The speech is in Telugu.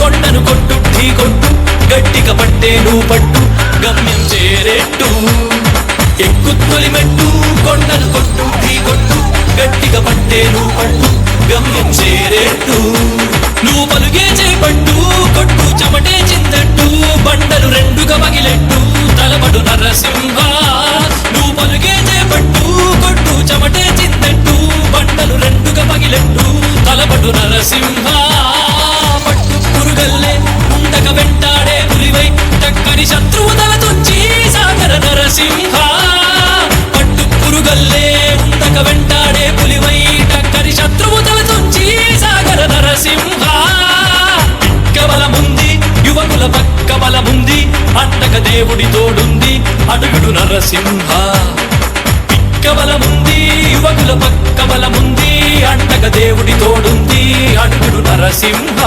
కొండను కొట్టు ఢీ కొట్టు గట్టిక పట్టేను పట్టు గమ్యం చేరేట్టు. ఎక్కు తొలిమెట్టు కొండను కొట్టు ఢీ కొట్టు గట్టిగా పట్టేను పట్టు గమ్యం చేరేట్టు. నువ్వు పలుగే చేపట్టు కొట్టు చెమటే చిందట్టు బండలు రెండుగా మగిలెట్టు తలపడు నరసింహ. నువ్వు పలుగే చేపట్టు కొట్టు చెమటే చిందట్టు బండలు రెండుగా మగిలెట్టు తలపడు నరసింహ. పులివై చక్కని శత్రువు తల తుంచి సాగర నరసింహ. పట్టు పురుగల్లే ఉండక వెంటాడే పులివై చక్కని శత్రువు తల తుంచి సాగర నరసింహ కబలముంది యువకుల పక్క బలముంది అట్టక దేవుడి తోడుంది అడుగుడు నరసింహ. బలముంది యువకుల పక్క బలముంది అండక దేవుడి తోడుంది అడుగుడు నరసింహ.